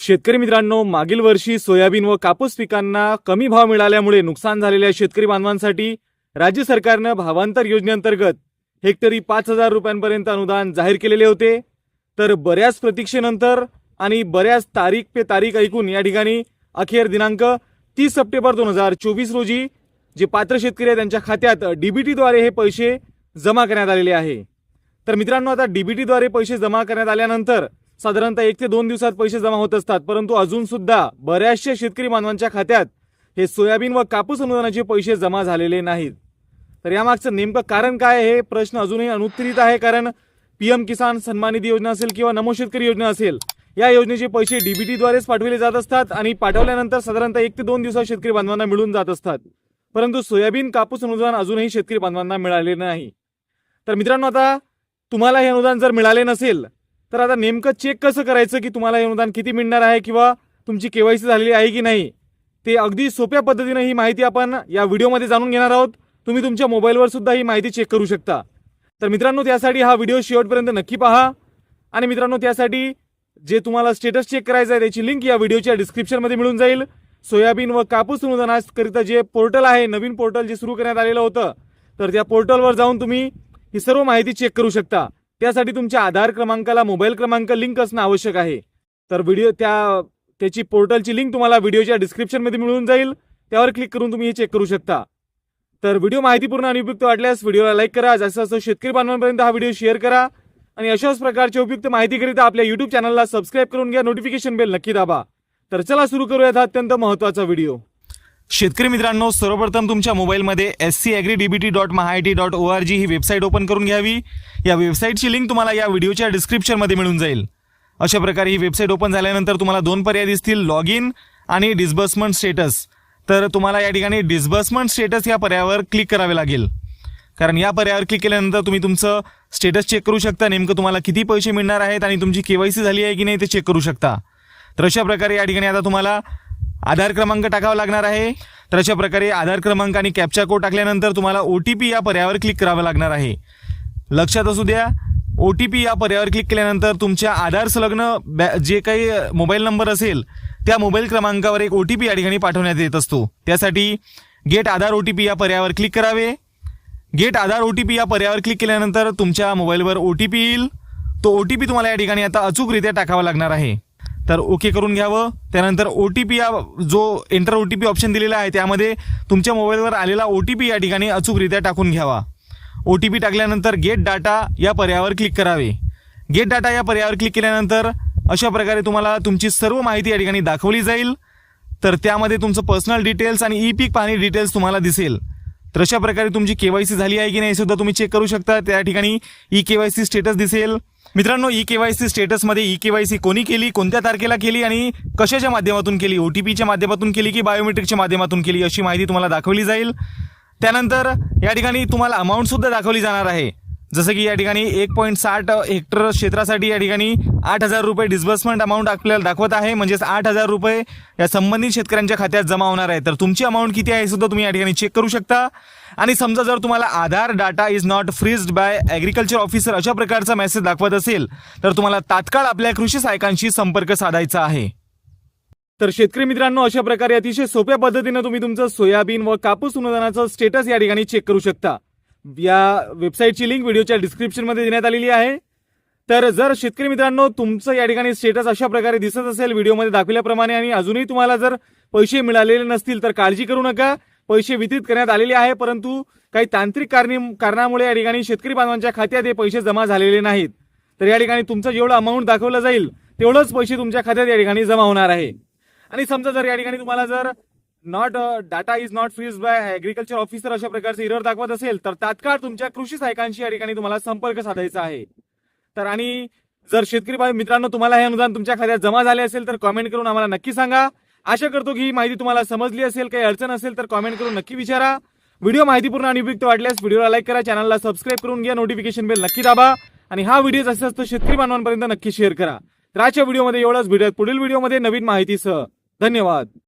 शेतकरी मित्रांनो मागील वर्षी सोयाबीन व कापूस पिकांना कमी भाव मिळाल्यामुळे नुकसान झालेल्या शेतकरी बांधवांसाठी राज्य सरकारनं भावांतर योजनेअंतर्गत हेक्टरी पाच हजार रुपयांपर्यंत अनुदान जाहीर केलेले होते. तर बऱ्याच प्रतीक्षेनंतर आणि बऱ्याच तारीख पे तारीख ऐकून या ठिकाणी अखेर दिनांक तीस सप्टेंबर दोन हजार चोवीस रोजी जे पात्र शेतकरी आहेत त्यांच्या खात्यात डीबीटीद्वारे हे पैसे जमा करण्यात आलेले आहे. तर मित्रांनो आता डीबीटीद्वारे पैसे जमा करण्यात आल्यानंतर साधारणतः एक ते दोन दिवसात पैसे जमा होत असतात. परंतु अजून सुद्धा बऱ्याचशा शेतकरी मानवांच्या खात्यात हे सोयाबीन व कापूस अनुदानाचे पैसे जमा झालेले नाहीत. तर यामागचं नेमकं कारण काय हे प्रश्न अजूनही अनुत्तरित आहे कारण पीएम किसान सन्मान निधी योजना असेल किंवा नमो शेतकरी योजना असेल या योजनेचे पैसे डीबीटीद्वारेच पाठवले जात असतात आणि पाठवल्यानंतर साधारणतः एक ते दोन दिवसात शेतकरी बांधवांना मिळून जात असतात. परंतु सोयाबीन कापूस अनुदान अजूनही शेतकरी बांधवांना मिळाले नाही. तर मित्रांनो आता तुम्हाला हे अनुदान जर मिळाले नसेल तर आता नेमकं चेक कसं करायचं की तुम्हाला हे अनुदान किती मिळणार आहे किंवा तुमची केवायसी झालेली आहे की नाही? ते अगदी सोप्या पद्धतीने ही माहिती आपण या व्हिडिओमध्ये जाणून घेणार आहोत. तुम्ही तुमच्या मोबाईलवर सुद्धा ही माहिती चेक करू शकता. तर मित्रांनो त्यासाठी हा व्हिडिओ शेवटपर्यंत नक्की पहा. आणि मित्रांनो त्यासाठी जे तुम्हाला स्टेटस चेक करायचं आहे त्याची लिंक या व्हिडिओच्या डिस्क्रिप्शनमध्ये मिळून जाईल. सोयाबीन व कापूस अनुदानाकरिता जे पोर्टल आहे नवीन पोर्टल जे सुरू करण्यात आलेलं होतं तर त्या पोर्टलवर जाऊन तुम्ही ही सर्व माहिती चेक करू शकता. त्यासाठी तुमच्या आधार क्रमांकाला मोबाईल क्रमांक लिंक असणं आवश्यक आहे. तर व्हिडिओ त्या त्याची पोर्टलची लिंक तुम्हाला व्हिडिओच्या डिस्क्रिप्शनमध्ये मिळून जाईल. त्यावर क्लिक करून तुम्ही हे चेक करू शकता. तर व्हिडिओ माहितीपूर्ण आणि उपयुक्त वाटल्यास व्हिडिओला लाईक करा. जसं जास्त शेतकरी बांधवांपर्यंत हा व्हिडिओ शेअर करा आणि अशाच प्रकारच्या उपयुक्त माहितीकरिता आपल्या युट्यूब चॅनलला सबस्क्राईब करून घ्या. नोटिफिकेशन बेल नक्की दाबा. तर चला सुरू करूयात हा अत्यंत महत्त्वाचा व्हिडिओ. शेतकरी मित्रांनो सर्वप्रथम तुमच्या मोबाईलमध्ये S C agri D B T dot MahaIT dot O R G ही वेबसाईट ओपन करून घ्यावी. या वेबसाईटची लिंक तुम्हाला या व्हिडिओच्या डिस्क्रिप्शनमध्ये मिळून जाईल. अशा प्रकारे ही वेबसाईट ओपन झाल्यानंतर तुम्हाला दोन पर्याय दिसतील लॉग इन आणि डिस्बर्समेंट स्टेटस तर तुम्हाला या ठिकाणी डिस्बर्समेंट स्टेटस या पर्यायावर क्लिक करावे लागेल. कारण या पर्यायावर क्लिक केल्यानंतर तुम्ही तुमचं स्टेटस चेक करू शकता नेमकं तुम्हाला किती पैसे मिळणार आहेत आणि तुमची केवायसी झाली आहे की नाही ते चेक करू शकता. तर अशा प्रकारे या ठिकाणी आता तुम्हाला आधार क्रमांक टाकावा लागणार आहे. तर अशा प्रकारे आधार क्रमांक आणि कॅप्चा कोड टाकल्यानंतर तुम्हाला ओ टी पी या पर्यायावर क्लिक करावं लागणार आहे. लक्षात असू द्या ओ टी पी या पर्यायावर क्लिक केल्यानंतर तुमच्या आधार संलग्न बॅ जे काही मोबाईल नंबर असेल त्या मोबाईल क्रमांकावर एक ओ टी पी या ठिकाणी पाठवण्यात येत असतो. त्यासाठी get Aadhaar O T P या पर्यायावर क्लिक करावे. Get Aadhaar O T P या पर्यायावर क्लिक केल्यानंतर तुमच्या मोबाईलवर ओ टी पी येईल. तो ओ टी पी तुम्हाला या ठिकाणी आता अचूकरित्या टाकावा लागणार आहे. तर ओके करून घ्यावं. त्यानंतर ओ टी पी या जो enter O T P option दिलेला आहे त्यामध्ये तुमच्या मोबाईलवर आलेला ओ टी पी या ठिकाणी अचूकरित्या टाकून घ्यावा. ओ टी पी टाकल्यानंतर गेट डाटा या पर्यायावर क्लिक करावे. गेट डाटा या पर्यायावर क्लिक केल्यानंतर अशा प्रकारे तुम्हाला तुमची सर्व माहिती या ठिकाणी दाखवली जाईल. तर त्यामध्ये तुमचं पर्सनल डिटेल्स आणि ई पीक पाणी डिटेल्स तुम्हाला दिसेल. तर अशा प्रकारे तुमची केवायसी झाली आहे की नाही हे सुद्धा तुम्ही चेक करू शकता. त्या ठिकाणी ई केवायसी स्टेटस दिसेल. मित्रांनो ई केवायसी स्टेटसमध्ये ई केवायसी कोणी केली कोणत्या तारखेला केली आणि कशाच्या माध्यमातून केली? ओ टी पीच्या माध्यमातून केली की बायोमेट्रिकच्या माध्यमातून केली अशी माहिती तुम्हाला दाखवली जाईल. त्यानंतर या ठिकाणी तुम्हाला अमाऊंटसुद्धा दाखवली जाणार आहे. जसं की या ठिकाणी एक पॉईंट साठ हेक्टर क्षेत्रासाठी या ठिकाणी आठ हजार रुपये डिस्बर्समेंट अमाऊंट आपल्याला दाखवत आहे. म्हणजेच आठ हजार रुपये या संबंधित शेतकऱ्यांच्या खात्यात जमा होणार आहे. तर तुमची अमाऊंट किती आहे सुद्धा तुम्ही या ठिकाणी चेक करू शकता. आणि समजा जर तुम्हाला Aadhaar data is not freezed by agriculture officer अशा प्रकारचा मेसेज दाखवत असेल तर तुम्हाला तात्काळ आपल्या कृषी सहायकांशी संपर्क साधायचा आहे. तर शेतकरी मित्रांनो अशा प्रकारे अतिशय सोप्या पद्धतीनं तुम्ही तुमचं सोयाबीन व कापूस अनुदानाचं स्टेटस या ठिकाणी चेक करू शकता. या वेबसाईटची लिंक व्हिडिओच्या डिस्क्रिप्शनमध्ये देण्यात आलेली आहे. तर जर शेतकरी मित्रांनो तुमचं या ठिकाणी स्टेटस अशा प्रकारे दिसत असेल व्हिडिओमध्ये दाखवल्याप्रमाणे आणि अजूनही तुम्हाला जर पैसे मिळालेले नसतील तर काळजी करू नका. पैसे वितरित करण्यात आलेले आहे परंतु काही तांत्रिक कारणी कारणामुळे या ठिकाणी शेतकरी बांधवांच्या खात्यात हे पैसे जमा झालेले नाहीत. तर या ठिकाणी तुमचं जेवढं अमाऊंट दाखवलं जाईल तेवढंच पैसे तुमच्या खात्यात या ठिकाणी जमा होणार आहे. आणि समजा जर या ठिकाणी तुम्हाला जर not data is not freeze by agriculture officer अशा प्रकारचे इरर दाखवत असेल तर तात्काळ तुमच्या कृषी सहायकांशी या ठिकाणी तुम्हाला संपर्क साधायचा आहे. तर आणि जर शेतकरी बांधव मित्रांनो तुम्हाला हे अनुदान तुमच्या खात्यात जमा झाले असेल तर कॉमेंट करून आम्हाला नक्की सांगा. आशा करतो की ही माहिती तुम्हाला समजली असेल काही अडचण असेल तर कॉमेंट करून नक्की विचारा. व्हिडिओ माहितीपूर्ण आणि उपयुक्त वाटल्यास व्हिडिओला लाईक करा चॅनलला सबस्क्राईब करून घ्या नोटिफिकेशन बेल नक्की दाबा. आणि हा व्हिडिओ जास्तीत जास्त शेतकरी बांधवांपर्यंत नक्की शेअर करा. तर आजच्या व्हिडिओमध्ये एवढंच. भेटूयात पुढील व्हिडिओमध्ये नवीन माहितीसह. धन्यवाद.